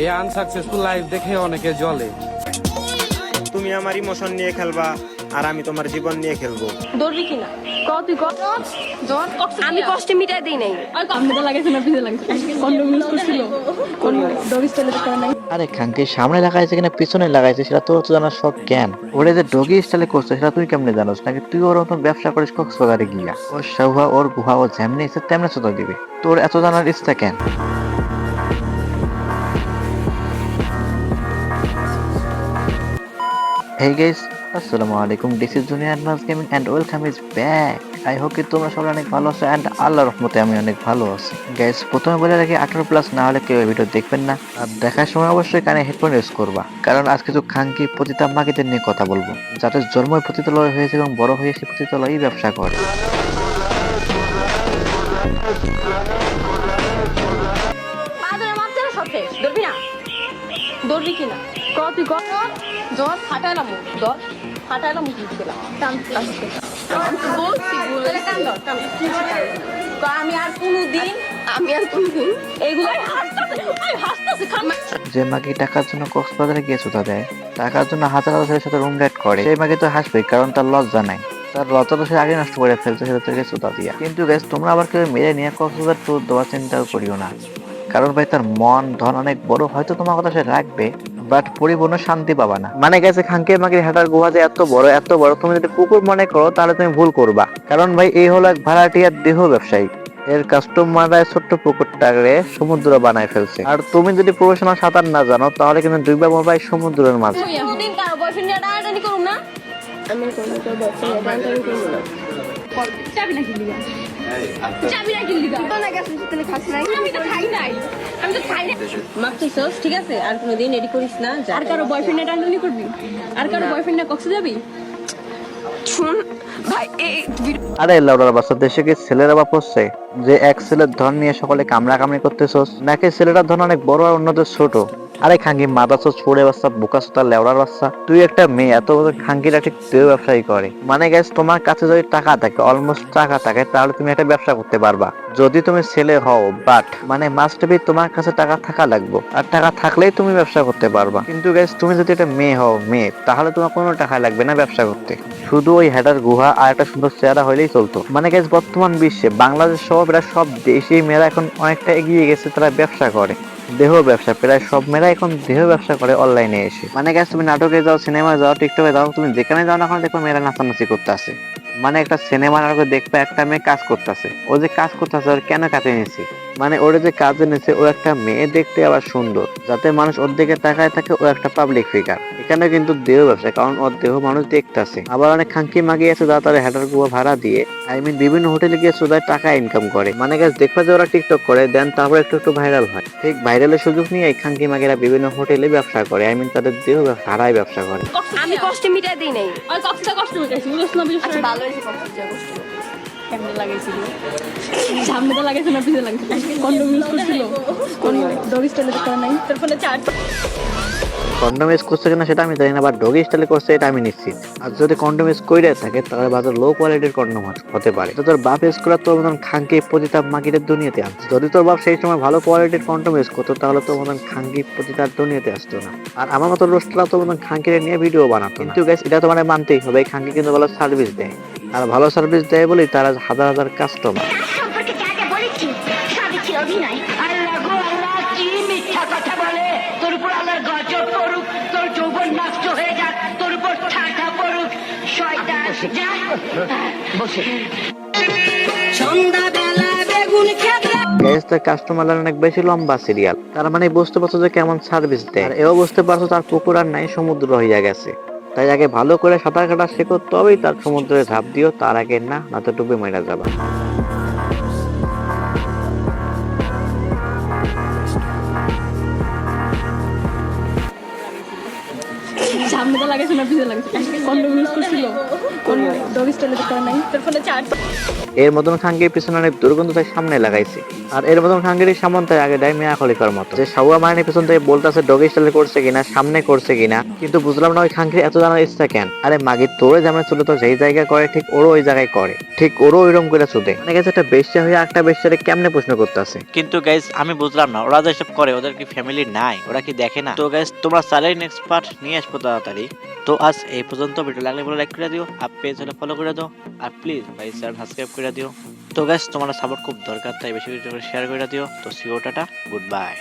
এই unsuccessful life দেখে অনেকে জ্বলে। তুমি আমার ইমোশন নিয়ে খেলবা আর আমি তোমার জীবন নিয়ে খেলব। দৌড়বি কিনা ক তুই কর জ্বর আমি কষ্টে মিটাই দিই নাই। সামনে লাগাইছে না পিছে লাগাইছে কন্ডম ইউজ করছিল। ডগ স্টাইলে তো করে নাই। আরে খাঙ্কি সামনে লাগাইছে কিনা পিছনে লাগাইছে সেটা তোর তো জানার সব জ্ঞান। ওরে যে ডগি স্টাইলে করছে সেটা তুই কেমনে জানোস? নাকি তুই ওর মতন ব্যবসা করিস কক্সবাজারে গিয়া? ওর সাহুয়া ওর গুহা ও যেমনি ইচ্ছে তেমনি চোদা দিবে। তোর এত জানার ইচ্ছা কেন? Hey guys, আসসালামু আলাইকুম this is junior advance gaming and welcome is back I hope কি তোমরা সবাই অনেক ভালো আছো অ্যান্ড আল্লাহর রহমতে আমি অনেক ভালো আছি। গাইস প্রথমে বলে রাখি আঠারো প্লাস না হলে কেউ ভিডিও দেখবেন না। আর দেখার সময় অবশ্যই কানে হেডফোন ইউজ করবা। কারণ আজ কিছু খাঙ্কি পতিতা মাগিদের নিয়ে কথা বলব। যাদের জন্মই পতিতালয় হয়েছে এবং বড় হয়ে সে পতিতালয়ই ব্যবসা করে। দৌড়বি কিনা? ক তুই জ্বর জ্বর আমি তো আর কোনো দিন আমি আর কোনো দিন যে মাগি টাকার জন্য কক্সবাজারে গিয়ে চোদা দেয় টাকার জন্য হাজার হাজার ছেলের সাথে রুম রেট করে সেই মাগি তো হাসবে কারণ তার লজ্জা নাই। তার লজ্জা তো সে আগে নষ্ট করে ফেলছে সেটা থেকে চোদা দিয়া। কিন্তু গ্যাস তোমরা আবার কেউ মেরে নিয়ে কক্সবাজার ট্যুর দেওয়ার চিন্তাও করিও না। কারণ ভাই তার মন ধন অনেক বড় হয়তো তোমার কথা সে রাখবে বাট পরিপূর্ণ শান্তি পাবা না মানে গেছে খাঙ্কে মাগির হাঁটার গুহা যে এত বড় এত বড় তুমি যদি পুকুর মনে করো তাহলে তুমি ভুল করবা কারণ ভাই এই হলো এক ভাড়াটিয়ার দেহ ব্যবসায়ী এর কাস্টমাররা ছোট্ট পুকুরটাকে সমুদ্র বানায় ফেলছে আর তুমি যদি প্রফেশনাল সাঁতার না জানো তাহলে কিন্তু ডুববা এই সমুদ্রের মাঝে আমি কোনো বয়ফ্রেন্ড চাবি না কিনলি চাবি না কিনলি তো না গেছিস তুই খাস নাই আমি তো খাই নাই। আমি তো খাই নাই। মাপছিস ঠিক আছে আর কোনোদিন এডি করিস না আর কারও বয়ফ্রেন্ডে করবি? আর কারও বয়ফ্রেন্ডে কক্সে যাবি? শুন ভাই এই আরে লাউডার বাচ্চা দেশে কি ছেলেরা বাপ হচ্ছে? যে এক ছেলের ধন নিয়ে সকলে কামড়া কামড়ি করতেছস নাকি ছেলেটার ধন অনেক বড় আর অন্যদের ছোট? আরে খাঙ্গি মাদাছো ছোড়ে বাচ্চা, বোকা সোতা, লেওড়ার বাচ্চা। তুই একটা মেয়ে, এত বড় খাঙ্গিরা ঠিক তুই ব্যবসায়ী করে। মানে গ্যাস তোমার কাছে যদি টাকা থাকে অলমোস্ট টাকা থাকে, তাহলে তুমি একটা ব্যবসা করতে পারবা। যদি তুমি ছেলে হও বাট মানে মাস্ট বি তোমার কাছে টাকা থাকা লাগবে। আর টাকা থাকলেই তুমি ব্যবসা করতে পারবা। কিন্তু গ্যাস তুমি যদি একটা মেয়ে হও, মেয়ে, তাহলে তোমার কোনো টাকা লাগবে না ব্যবসা করতে। শুধু ওই হেডার গুহা আর একটা সুন্দর চেহারা হইলেই চলতো। মানে গ্যাস বর্তমান বিশ্বে, বাংলাদেশ সহ প্রায় সব দেশেই মেয়েরা এখন অনেকটা এগিয়ে গেছে, তারা ব্যবসা করে। দেহ ব্যবসা, প্রায় সব মেয়েরা এখন দেহ ব্যবসা করে অনলাইনে এসে। মানে গেছে তুমি নাটকে যাও সিনেমায় যাও টিকটকে যাও, তুমি যেখানে যাও না এখন দেখো মেয়েরা নাচানাচি করতে আসে। মানে একটা সিনেমা নাটকে দেখবে একটা মেয়ে কাজ করতেছে। ও যে কাজ করতেছে ওর কেন কাজে নিয়েছি মানে ওরে যে কাজে নিয়েছে ও একটা মেয়ে দেখতে আবার সুন্দর যাতে মানুষ ওর দিকে তাকায় থাকে ও একটা পাবলিক ফিগার এখানে কিন্তু দেহ ব্যবসা কারণ ওর দেহ মানুষ দেখতেছে। আবার অনেক খাঙ্কি মাগিয়ে আছে যারা তার হেডার গুয়া ভাড়া দিয়ে আই মিন বিভিন্ন হোটেলে গিয়ে সোজায় টাকা ইনকাম করে। মানে গাছ দেখবে যে ওরা টিকটক করে দেন তারপর একটু একটু ভাইরাল হয়। ঠিক ভাইরালের সুযোগ নিয়ে এই খাঙ্কি মাগিরা বিভিন্ন হোটেলে ব্যবসা করে। আই মিন তাদের দেহ ভাড়ায় ব্যবসা করে। আমি কষ্টে মিটাই দিই নাই। কষ্ট মেটাইছি বুঝছ না বুঝছ আচ্ছা ভালো কষ্ট যা কষ্ট কেমনে লাগাইছিল? সামনে তো লাগাইছে না পিছে লাগাইছে। কন্ডম ইউজ করছিল? ডগ স্টাইলে তো নাই? তোর ফোনে চার্জ কন্ডম ইউজ করছে কিনা সেটা আমি জানি না বা ডগি স্টাইলে করছে এটা আমি নিশ্চিত। আর যদি কন্ডম ইউজ করে থাকে তাহলে বাজার লো কোয়ালিটির কন্ডম হতে পারে। তো তোর বাপ ইউজ করে তোর মতন খাঙ্কি পতিতা মাগিদের দুনিয়াতে আনছে যদি তোর বাপ সেই সময় ভালো কোয়ালিটির কন্ডম ইউজ করতো তাহলে তোর মতন খাঙ্কি পতিতার দুনিয়াতে আসতো না। আর আমার মতো রোস্টরা তোর মতন খাঙ্কিরে নিয়ে ভিডিও বানাতো। কিন্তু guys, এটা তোমার মানতেই হবে এই খাঙ্কি কিন্তু ভালো সার্ভিস দেয়। আর ভালো সার্ভিস দেয় বলেই তারা হাজার হাজার কাস্টমার সম্পর্কে বসে। সন্ধ্যাবেলা বেগুন খেতে গ্যাস তার কাস্টমার অনেক বেশি লম্বা সিরিয়াল তার মানে বুঝতে পারছ যে কেমন সার্ভিস দেয়। আর এও বুঝতে পারছ তার পুকুর আর নাই সমুদ্র হইয়া গেছে। তাই আগে ভালো করে সাঁতার কাটা শেখো তবেই তার সমুদ্রে ঝাঁপ দিও তার আগে না না তো ডুবে মেরা যাবা। লাগাইছে না পিছে লাগাইছে কন্ডম ইউজ করছিল। ডগ স্টাইলে করা নাই। তোর ফোনে চার্জ এর মতন খাঙ্গির পিছনে অনেক দুর্গন্ধ তাই সামনে লাগাইছি। আর এর মতন খাঙ্গির সামন তাই আগে দেয় মেয়া খলিকার মতো। যে সাবুয়া মারানির পিছন থেকে বলতেছে ডগে স্টাইলে করছে কিনা সামনে করছে কিনা কিন্তু বুঝলাম না ওই খাঙ্গির এত জানার ইচ্ছা কেন। আরে মাগি তোরে যেমন চলে তো যেই জায়গায় করে ঠিক ওরও ওই জায়গায় করে। ঠিক ওরও ওইরকম করে চুদে। মানে গেছে একটা বেশ্যা হয়ে একটা বেশ্যারে কেমনে প্রশ্ন করতেছে? কিন্তু গাইজ আমি বুঝলাম না। ওরা যেসব করে ওদের কি ফ্যামিলি নাই? ওরা কি দেখে না? তো গাইজ তোমরা চাইলেই নেক্সট পার্ট নিয়ে আসব তাড়াতাড়ি। তো আজ এই পর্যন্ত ভিডিও লাগলে বলে লাইক করে দিও আর পেজ হলে ফলো করে দাও আর প্লিজ ভাই চ্যানেল সাবস্ক্রাইব করে দিও তো গাইজ তোমার সাপোর্ট খুব দরকার তাই বেশি বেশি করে শেয়ার করে দিও তো সিও টাটা গুড বাই